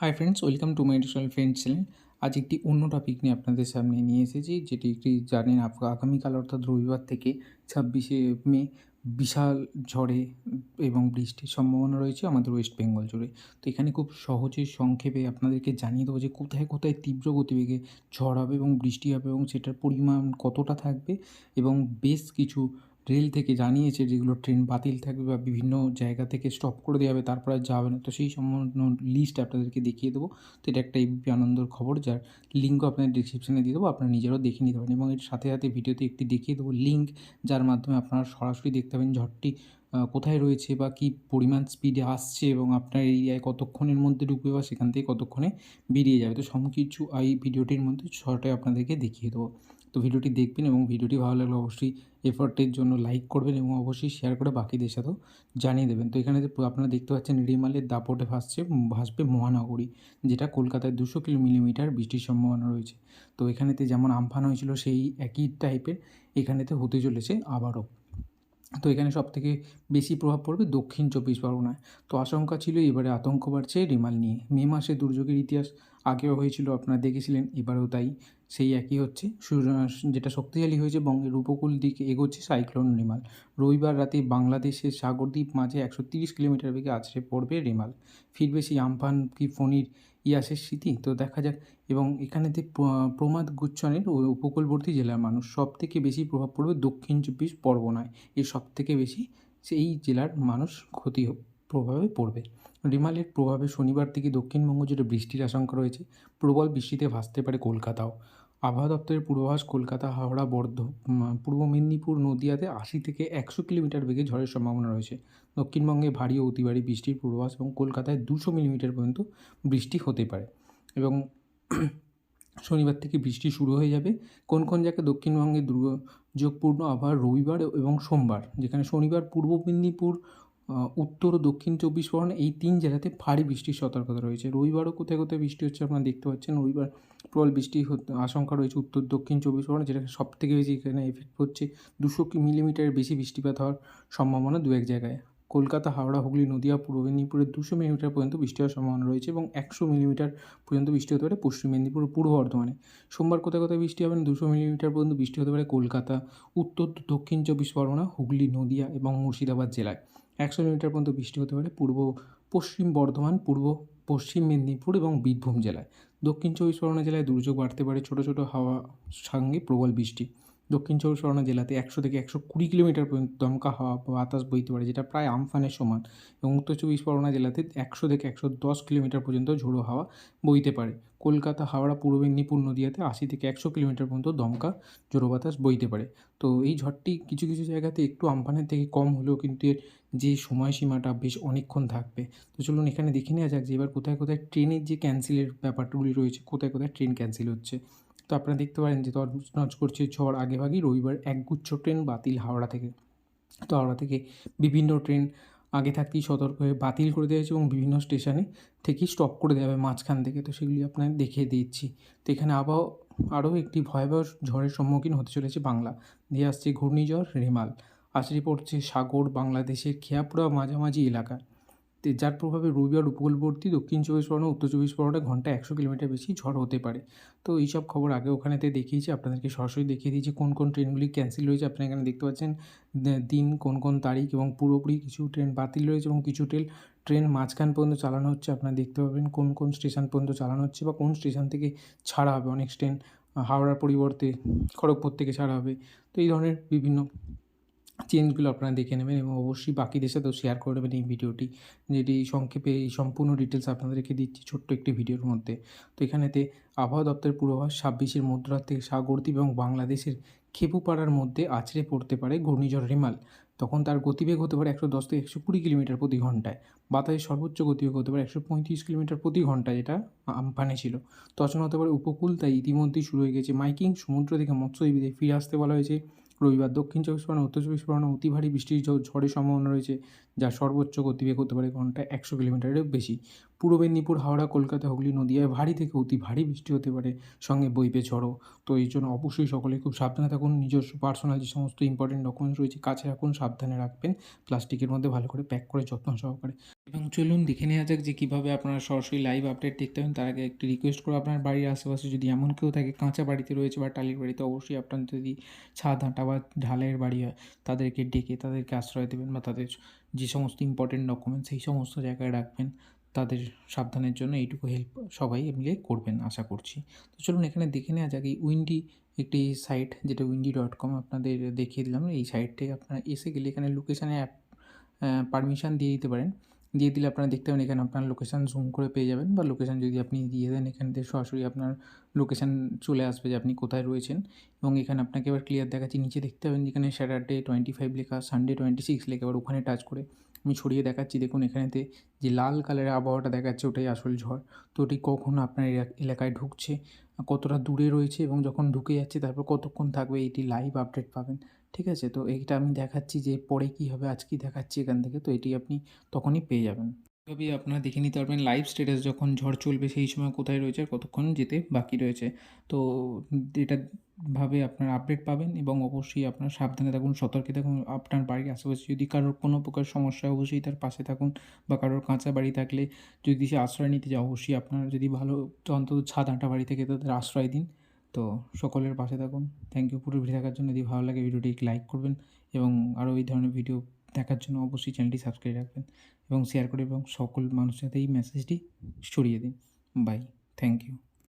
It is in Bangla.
Hi friends welcome to my channel friends channel আজ একটি অন্য টপিক নিয়ে আপনাদের সামনে নিয়ে এসেছি, যেটি একটি জানেন আগামীকাল অর্থাৎ রবিবার থেকে ছাব্বিশে মে বিশাল ঝড়ে এবং বৃষ্টির সম্ভাবনা রয়েছে আমাদের ওয়েস্ট বেঙ্গল জুড়ে। তো এখানে খুব সহজে সংক্ষেপে আপনাদেরকে জানিয়ে দেবো যে কোথায় কোথায় তীব্র গতিবেগে ঝড় হবে এবং বৃষ্টি হবে এবং সেটার পরিমাণ কতটা থাকবে এবং বেশ কিছু রেল থেকে জানিয়েছে যেগুলো ট্রেন বাতিল থাকবে বা বিভিন্ন জায়গা থেকে স্টপ করে দেওয়া হবে, তারপরে আর যাবে না। তো সেই সম্পূর্ণ লিস্ট আপনাদেরকে দেখিয়ে দেবো। তো এটা একটা এবিপি আনন্দর খবর, যার লিঙ্কও আপনাদের ডিসক্রিপশানে দিয়ে দেবো, আপনারা নিজেরাও দেখে নিতে পারেন। এবং এর সাথে সাথে ভিডিওতে একটি দেখিয়ে দেবো লিঙ্ক যার মাধ্যমে আপনারা সরাসরি দেখতে পাবেন ঝড়টি কোথায় রয়েছে বা কী পরিমাণ স্পিডে আসছে এবং আপনার এরিয়ায় কতক্ষণের মধ্যে ঢুকবে বা সেখান থেকে কতক্ষণে বেরিয়ে যাবে। তো সব কিছু এই ভিডিওটির মধ্যে শর্টে আপনাদেরকে দেখিয়ে দেবো। তো ভিডিওটি দেখবেন এবং ভিডিওটি ভালো লাগলে অবশ্যই এফর্টের জন্য লাইক করবেন এবং অবশ্যই শেয়ার করে বাকিদের সাথেও জানিয়ে দেবেন। তো এখানে আপনারা দেখতে পাচ্ছেন রিমালের দাপটে ভাসছে, ভাসবে মহানগরী, যেটা কলকাতায় দুশো কিলো মিলিমিটার বৃষ্টির সম্ভাবনা রয়েছে। তো এখানেতে যেমন আমফান হয়েছিল, সেই একই টাইপের এখানেতে হতে চলেছে আবারও। তো এখানে সব থেকে বেশি প্রভাব পড়বে দক্ষিণ চব্বিশ পরগনায়। তো আশঙ্কা ছিল এবারে আতঙ্ক বাড়ছে রিমাল নিয়ে। মে মাসে দুর্যোগের ইতিহাস আগেও হয়েছিল, আপনারা দেখেছিলেন, এবারেও তাই। সেই একই হচ্ছে। যেটা শক্তিশালী হয়েছে বঙ্গের উপকূল দিকে এগোচ্ছে সাইক্লোন রিমাল। রবিবার রাতে বাংলাদেশের সাগরদ্বীপ মাঝে একশো তিরিশ কিলোমিটার বেগে আছড়ে পড়বে রিমাল। ফিরবে সেই আমফান কি ফণির ইয়াসের স্মৃতি। তো দেখা যাক। এবং এখানেতে প্র- প্রমাদ গুচ্ছনের উপকূলবর্তী জেলার মানুষ সব থেকে বেশি প্রভাব পড়বে দক্ষিণ চব্বিশ পরগনায়। এর সব থেকে বেশি সেই জেলার মানুষ ক্ষতি প্রভাবে পড়বে। রিমালের প্রভাবে শনিবার থেকে দক্ষিণবঙ্গ জুড়ে বৃষ্টির আশঙ্কা রয়েছে। প্রবল বৃষ্টিতে ভাসতে পারে কলকাতাও। আবহাওয়া দপ্তরের পূর্বাভাস কলকাতা, হাওড়া, বর্ধ পূর্ব মেদিনীপুর, নদিয়াতে আশি থেকে একশো কিলোমিটার বেগে ঝড়ের সম্ভাবনা রয়েছে। দক্ষিণবঙ্গে ভারী ও অতি ভারী বৃষ্টির পূর্বাভাস এবং কলকাতায় দুশো মিলিমিটার পর্যন্ত বৃষ্টি হতে পারে। এবং শনিবার থেকে বৃষ্টি শুরু হয়ে যাবে। কোন কোন জায়গায় দক্ষিণবঙ্গে দুর্যোগপূর্ণ আবহাওয়া রবিবার এবং সোমবার, যেখানে শনিবার পূর্ব মেদিনীপুর উত্তর ও দক্ষিণ চব্বিশ পরগনা এই তিন জেলাতে ভারী বৃষ্টির সতর্কতা রয়েছে। রবিবারও কোথায় কোথায় বৃষ্টি হচ্ছে আপনারা দেখতে পাচ্ছেন। রবিবার প্রবল বৃষ্টি আশঙ্কা রয়েছে উত্তর, দক্ষিণ চব্বিশ পরগনা যেটা সবথেকে বেশি এখানে এফেক্ট হচ্ছে দুশো মিলিমিটারের বেশি বৃষ্টিপাত হওয়ার সম্ভাবনা দু এক জায়গায়। কলকাতা, হাওড়া, হুগলি, নদিয়া, পূর্ব মেদিনীপুরে দুশো মিলিমিটার পর্যন্ত বৃষ্টি হওয়ার সম্ভাবনা রয়েছে এবং একশো মিলিমিটার পর্যন্ত বৃষ্টি হতে পারে পশ্চিম মেদিনীপুর পূর্ব বর্ধমানে। সোমবার কোথায় কোথায় বৃষ্টি হবে? দুশো মিলিমিটার পর্যন্ত বৃষ্টি হতে পারে কলকাতা, উত্তর, দক্ষিণ চব্বিশ পরগনা, হুগলি, নদিয়া এবং মুর্শিদাবাদ জেলায়। একশো মিলিমিটার পর্যন্ত বৃষ্টি হতে পারে পূর্ব, পশ্চিম বর্ধমান, পূর্ব, পশ্চিম মেদিনীপুর এবং বীরভূম জেলায়। দক্ষিণ চব্বিশ পরগনা জেলায় দুর্যোগ বাড়তে পারে, ছোটো ছোটো হাওয়া সঙ্গে প্রবল বৃষ্টি। দক্ষিণ চব্বিশ পরগনা জেলাতে একশো থেকে একশো কুড়ি কিলোমিটার পর্যন্ত দমকা হাওয়া বাতাস বইতে পারে, যেটা প্রায় আমফানের সমান। এবং উত্তর চব্বিশ পরগনা জেলাতে একশো থেকে একশো দশ কিলোমিটার পর্যন্ত ঝোড়ো হাওয়া বইতে পারে। কলকাতা, হাওড়া, পূর্ব মেদিনীপুর নদীয়াতে আশি থেকে একশো কিলোমিটার পর্যন্ত দমকা জোড়ো বাতাস বইতে পারে। তো এই ঝড়টি কিছু কিছু জায়গাতে একটু আমফানের থেকে কম হলেও কিন্তু এর যে সময়সীমাটা বেশ অনেকক্ষণ থাকবে। তো চলুন এখানে দেখে নেওয়া যাক যে এবার কোথায় কোথায় ট্রেনের যে ক্যান্সেলের ব্যাপারগুলি রয়েছে, কোথায় কোথায় ট্রেন ক্যান্সেল হচ্ছে। তো আপনারা দেখতে পারেন যে তছনছ করছে ঝড় আগেভাগেই রবিবার একগুচ্ছ ট্রেন বাতিল হাওড়া থেকে। তো হাওড়া থেকে বিভিন্ন ট্রেন আগে থাকতেই সতর্ক হয়ে বাতিল করে দেওয়া হয়েছে এবং বিভিন্ন স্টেশনে থেকেই স্টপ করে দেওয়া হবে মাঝখান থেকে। তো সেগুলি আপনাদের দেখিয়ে দিচ্ছি। তো এখানে আবহাওয়া আরও একটি ভয়াবহ ঝড়ের সম্মুখীন হতে চলেছে বাংলা। দিয়ে আসছে ঘূর্ণিঝড়, রেমাল। আছড়ে পড়ছে সাগর, বাংলাদেশের খেয়াপুরা মাঝামাঝি এলাকা। যার প্রভাবে রবিবার উপকূলবর্তী দক্ষিণ চব্বিশ পরগনা, উত্তর চব্বিশ পরগনা ঘন্টায় একশো কিলোমিটার বেশি ঝড় হতে পারে। তো এইসব খবর আগে ওখানেতে দেখিয়েছি, আপনাদেরকে সরাসরি দেখিয়ে দিয়েছি কোন কোন ট্রেনগুলি ক্যান্সেল হয়েছে। আপনারা এখানে দেখতে পাচ্ছেন দিন, কোন কোন তারিখ এবং পুরোপুরি কিছু ট্রেন বাতিল রয়েছে এবং কিছু ট্রেন ট্রেন মাঝখান পর্যন্ত চালানো হচ্ছে। আপনারা দেখতে পাবেন কোন কোন স্টেশন পর্যন্ত চালানো হচ্ছে বা কোন স্টেশন থেকে ছাড়া হবে। অনেক ট্রেন হাওড়ার পরিবর্তে খড়গপুর থেকে ছাড়া হবে। তো এই ধরনের বিভিন্ন চেঞ্জগুলো আপনারা দেখে নেবেন এবং অবশ্যই বাকিদের সাথেও শেয়ার করে দেবেন এই ভিডিওটি। যেটি সংক্ষেপে এই সম্পূর্ণ ডিটেলস আপনাদেরকে দিচ্ছি ছোট্ট একটি ভিডিওর মধ্যে। তো এখানেতে আবহাওয়া দপ্তরের পূর্বাভাস, ছাব্বিশের মধ্যরাত থেকে সাগরদ্বীপ এবং বাংলাদেশের খেপুপাড়ার মধ্যে আছড়ে পড়তে পারে ঘূর্ণিঝড় রিমাল তখন তার গতিবেগ হতে পারে একশো দশ থেকে একশো কুড়ি কিলোমিটার প্রতি ঘন্টায়। বাতাসের সর্বোচ্চ গতিবেগ হতে পারে একশো পঁয়ত্রিশ কিলোমিটার প্রতি ঘণ্টা যেটা আমফানে ছিল। তখন হতে পারে উপকূল, তাই ইতিমধ্যেই শুরু হয়ে গেছে মাইকিং, সমুদ্র থেকে মৎস্যজীবীদের ফিরে আসতে বলা হয়েছে। রবিবার দক্ষিণ চব্বিশ পরগনা উত্তর চব্বিশ পরগনা অতি ভারী বৃষ্টির ঝড়ের সম্ভাবনা রয়েছে। যার সর্বোচ্চ গতিবেগ হতে পারে ঘন্টায় একশো কিলোমিটারেরও বেশি। পূর্ব মেদিনীপুর, হাওড়া, কলকাতা, হুগলি, নদিয়ায় ভারী থেকে অতি ভারী বৃষ্টি হতে পারে, সঙ্গে বইবে ঝড়ো তো এই জন্য অবশ্যই সকলে খুব সাবধানে থাকুন। নিজস্ব পার্সোনাল যে সমস্ত ইম্পর্টেন্ট ডকুমেন্টস রয়েছে, কাছে রাখুন, সাবধানে রাখবেন। প্লাস্টিকের মধ্যে ভালো করে প্যাক করে যত্ন সহকারে। এবং চলুন দেখে নেওয়া যাক যে কীভাবে আপনারা সরাসরি লাইভ আপডেট দেখতে পাবেন তার আগে একটি রিকোয়েস্ট করব আপনার বাড়ির আশেপাশে। যদি এমন কেউ থাকে, কাঁচা বাড়িতে রয়েছে বা টালির বাড়িতে, অবশ্যই আপনার যদি ছাদ, আঁটা বা ঢালাইয়ের বাড়ি হয়, তাদেরকে ডেকে তাদেরকে আশ্রয় দেবেন বা তাদের যে সমস্ত ইম্পর্টেন্ট ডকুমেন্ট সেই সমস্ত জায়গায় রাখবেন। তাদের সাবধানের জন্য এইটুকু হেল্প সবাই মিলে করবেন আশা করছি। তো চলুন এখানে দেখে নেওয়া যাক, এই উইন্ডি একটি সাইট যেটা উইন্ডি ডট কম আপনাদের দেখিয়ে দিলাম, এই সাইটটি আপনারা এসে গেলে এখানে লোকেশানে অ্যাপ পারমিশন দিয়ে দিতে পারেন। দিয়ে দিলে আপনারা দেখতে পাবেন এখানে আপনার লোকেশান জুম করে পেয়ে যাবেন বা লোকেশান যদি আপনি দিয়ে দেন এখান থেকে সরাসরি আপনার লোকেশান চলে আসবে যে আপনি কোথায় রয়েছেন এবং এখানে আপনাকে এবার ক্লিয়ার দেখাচ্ছি, নিচে দেখতে পাবেন যেখানে স্যাটারডে টোয়েন্টি ফাইভ লেখা সানডে টোয়েন্টি সিক্স লেখা, এবার ওখানে টাচ করে আমি ছড়িয়ে দেখাচ্ছি। দেখুন এখানেতে যে লাল কালারের আবহাওয়াটা দেখাচ্ছে ওটাই আসল ঝড়। তো ওটি কখন আপনার এলা- এলাকায় ঢুকছে, কতটা দূরে রয়েছে এবং যখন ঢুকে যাচ্ছে তারপর কতক্ষণ থাকবে এটি লাইভ আপডেট পাবেন। ঠিক আছে? তো এইটা আমি দেখাচ্ছি যে পরে কী হবে, আজ কি দেখাচ্ছি এখান থেকে, তো এটি আপনি তখনই পেয়ে যাবেন। এভাবেই আপনারা দেখে নিতে পারবেন লাইভ স্ট্যাটাস যখন ঝড় চলবে, সেই সময় কোথায় রয়েছে আর কতক্ষণ যেতে বাকি রয়েছে। তো এটা ভাবে আপনারা আপডেট পাবেন এবং অবশ্যই আপনারা সাবধানে থাকুন, সতর্কে থাকুন। আপনার বাড়ির আশেপাশে যদি কারোর কোনো প্রকার সমস্যা অবশ্যই তার পাশে থাকুন বা কারোর কাঁচা বাড়ি থাকলে যদি সে আশ্রয় নিতে যায় অবশ্যই আপনার যদি ভালো, অন্তত ছাদ আঁটা বাড়ি থেকে তাদের আশ্রয় দিন। তো সকলের পাশে থাকুন। থ্যাংক ইউ পুরো ভিডিও দেখার জন্য। যদি ভালো লাগে ভিডিওটি লাইক করবেন এবং আরও এই ধরনের ভিডিও দেখার জন্য অবশ্যই চ্যানেলটি সাবস্ক্রাইব রাখবেন এবং শেয়ার করে এবং সকল মানুষের সাথে এই মেসেজটি ছড়িয়ে দিন। Bye thank you